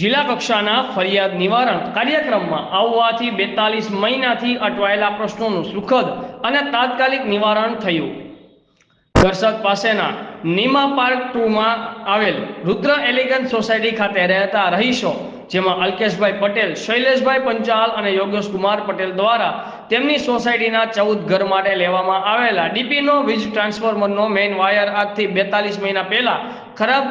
જિલ્લા કક્ષાના ફરિયાદ નિવારણ કાર્યક્રમમાં આવવાથી બેતાલીસ મહિનાથી અટવાયેલા પ્રશ્નોનું સુખદ અને તાત્કાલિક નિવારણ થયું. દર્શક પાસેના નીમા પાર્ક ટુમાં આવેલ રુદ્ર એલિગન્સ સોસાયટી ખાતે રહેતા રહીશો, જેમાં અલ્કેશભાઈ પટેલ, શૈલેષભાઈ પંચાલ અને યોગેશ કુમાર પટેલ દ્વારા તેમની સોસાયટીના ચૌદ ઘર માટે લેવામાં આવેલા ડીપીનો વીજ ટ્રાન્સફોર્મરનો મેઇન વાયર આજથી બેતાલીસ મહિના પહેલા ખરાબ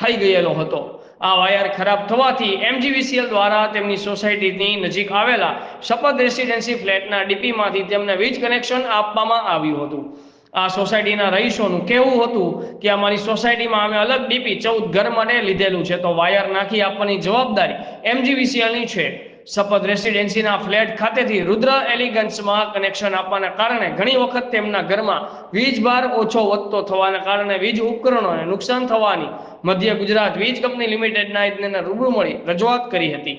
થઈ ગયેલો હતો. આ વાયર ખરાબ થવાથી એમજીવીસીએલ દ્વારા તેમની સોસાયટીની નજીક આવેલા શપથ રેસિડેન્સી ફ્લેટના ડીપીમાંથી તેમને વીજ કનેક્શન આપવામાં આવ્યું હતું. આ સોસાયટીના રહીશોનું કહેવું હતું કે અમારી સોસાયટીમાં અમે અલગ ડીપી ચૌદ ઘર માટે લીધેલું છે. તો વાયર નાખી આપવાની જવાબદારી એમજીવીસીએલની છે. શપથ રેસિડેન્સીના ફ્લેટ ખાતેથી રુદ્ર એલિગન્સમાં કનેક્શન આપવાના કારણે ઘણી વખત તેમના ઘરમાં વીજ ભાર ઓછો વધતો થવાના કારણે વીજ ઉપકરણોને નુકસાન થવાની મધ્ય ગુજરાત વીજ કંપની લિમિટેડના ઇજનેરને રૂબરૂ મળી રજૂઆત કરી હતી.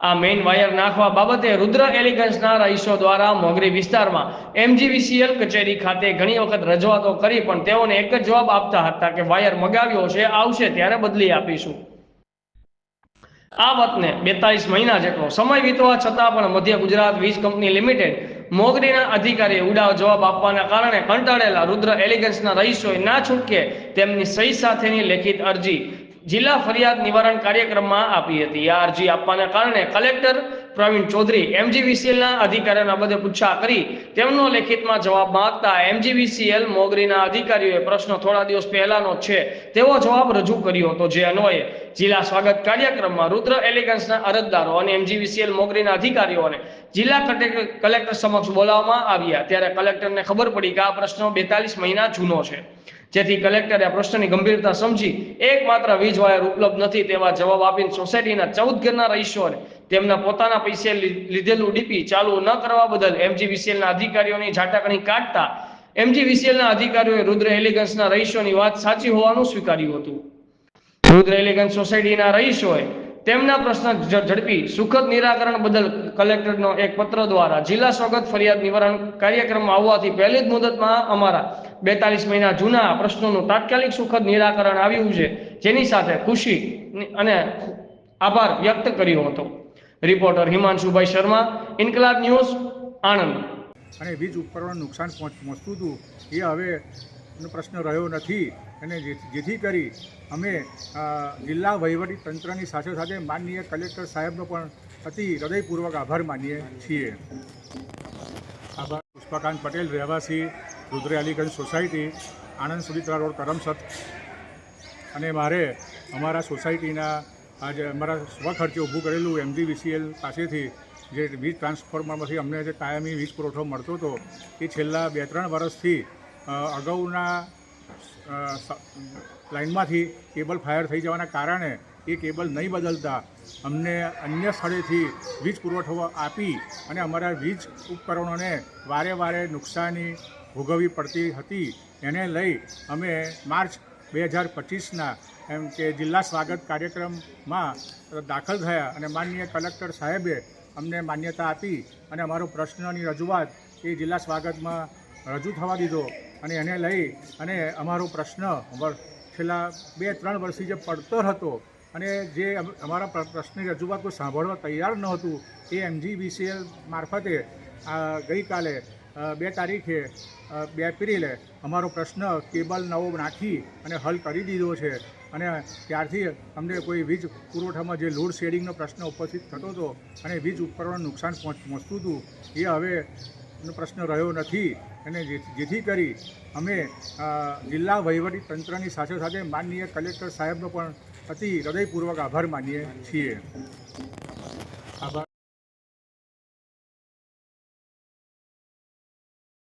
આ મેઇન વાયર નાખવા બાબતે રુદ્ર એલિગન્સના રહીશો દ્વારા મોગરી વિસ્તારમાં એમજીવીસીએલ કચેરી ખાતે ઘણી વખત રજૂઆતો કરી પણ તેઓને એક જ જવાબ આપતા હતા કે વાયર મગાવ્યો છે, આવશે ત્યારે બદલી આપીશું. આ વાતને બેતાલીસ મહિના જેટલો સમય વીતવા છતાં પણ મધ્ય ગુજરાત વીજ કંપની લિમિટેડ મોગરીના અધિકારીએ ઉડાવ જવાબ આપવાના કારણે કંટાળેલા રુદ્ર એલિગન્સના રહીશોએ ના છૂટકે તેમની સહી સાથેની લેખિત અરજી જિલ્લા ફરિયાદ નિવારણ કાર્યક્રમમાં આપી હતી. આ અરજી આપવાના કારણે કલેક્ટર પ્રવીણ ચૌધરી એમજીવીસીએલના અધિકારીઓના બધે પૂછા કરી. તેમનો લેખિતમાં જવાબ માંગતા એમજીવીસીએલ મોગરીના અધિકારીઓએ પ્રશ્ન થોડા દિવસ પહેલાનો છે. તેવો જવાબ રજૂ કર્યો હતો. જે અન્વયે જિલ્લા સ્વાગત કાર્યક્રમમાં રુદ્ર એલિગન્સના અરજદારો અને એમજીવીસીએલ મોગરીના અધિકારીઓને જિલ્લા કલેક્ટર સમક્ષ બોલાવવામાં આવ્યા. ત્યારે કલેક્ટરને ખબર પડી કે આ પ્રશ્ન બેતાલીસ મહિના જૂનો છે. જેથી કલેક્ટરે આ પ્રશ્નની ગંભીરતા સમજી એકમાત્ર વીજ વાયર ઉપલબ્ધ નથી તેવા જવાબ આપીને સોસાયટીના ચૌદ ઘરના રહીશોને તેમના પોતાના પૈસે લીધેલું ડીપી ચાલુ ન કરવા બદલ એમજીવીસીએલના અધિકારીઓની ઝાટકણી કાઢતા એમજીવીસીએલના અધિકારીઓએ રુદ્ર એલિગન્સના રહીશોની વાત સાચી હોવાનું સ્વીકાર્યું હતું. રુદ્ર એલિગન્સ સોસાયટીના રહીશોએ તેમના પ્રશ્ન ઝડપી સુખદ નિરાકરણ બદલ કલેક્ટરનો એક પત્ર દ્વારા જિલ્લા સ્વાગત ફરિયાદ નિવારણ કાર્યક્રમમાં આવવાથી પહેલી જ મુદતમાં અમારા બેતાલીસ મહિના જૂના પ્રશ્નોનું તાત્કાલિક સુખદ નિરાકરણ આવ્યું છે. જેની સાથે ખુશી અને આભાર વ્યક્ત કર્યો હતો. Reporter Himanshubhai Sharma, Inquilab news, Anand. અને વીજ ઉપકરણ નુકસાન પહોંચ, પહોંચતું હતું. એ હવે પ્રશ્ન રહ્યો નથી. અને જેથી કરી અમે જિલ્લા વહીવટી તંત્રની સાથે સાથે માનનીય કલેક્ટર સાહેબનો પણ અતિ હૃદયપૂર્વક આભાર માનીએ છીએ. પુષ્પાકાંત પટેલ, રહેવાસી રુદ્રે અલીગંજ સોસાયટી, આણંદ સુડિત્રા રોડ, કરમસદ. અને મારે અમારા સોસાયટીના આજે અમારા સ્વખર્ચે ઊભું કરેલું એમજીવીસીએલ પાસેથી જે વીજ ટ્રાન્સફોર્મરમાંથી અમને જે કાયમી વીજ પુરવઠો મળતો હતો, એ છેલ્લા બે ત્રણ વર્ષથી અગાઉના લાઇનમાંથી કેબલ ફાયર થઈ જવાના કારણે એ કેબલ નહીં બદલતા. અમને અન્ય સ્થળેથી વીજ પુરવઠો આપી અને અમારા વીજ ઉપકરણોને વારે વારે નુકસાની ભોગવવી પડતી હતી. એને લઈ અમે માર્ચ બે હજાર પચીસના એમ કે જિલ્લા સ્વાગત કાર્યક્રમમાં દાખલ થયા અને માનનીય કલેક્ટર સાહેબે અમને માન્યતા આપી અને અમારો પ્રશ્નની રજૂઆત એ જિલ્લા સ્વાગતમાં રજૂ થવા દીધો અને એને લઈ અને અમારો પ્રશ્ન છેલ્લા બે ત્રણ વર્ષથી જે પડતર હતો અને જે અમારા પ્રશ્નની રજૂઆત કોઈ સાંભળવા તૈયાર નહોતું એ એમજીબીસીએલ મારફતે ગઈકાલે બે તારીખે બે એપ્રિલે અમારો પ્રશ્ન કેબલ નવો નાખી અને હલ કરી દીધો છે. અને ત્યારથી અમને કોઈ વીજ પુરવઠામાં જે લોડ શેડિંગનો પ્રશ્ન ઉપસ્થિત થતો હતો અને વીજ ઉપકરણનું નુકસાન પહોંચ, પહોંચતું હતું, એ હવે પ્રશ્ન રહ્યો નથી. અને જેથી કરી અમે જિલ્લા વહીવટી તંત્રની સાથે સાથે માનનીય કલેક્ટર સાહેબનો પણ અતિ હૃદયપૂર્વક આભાર માનીએ છીએ.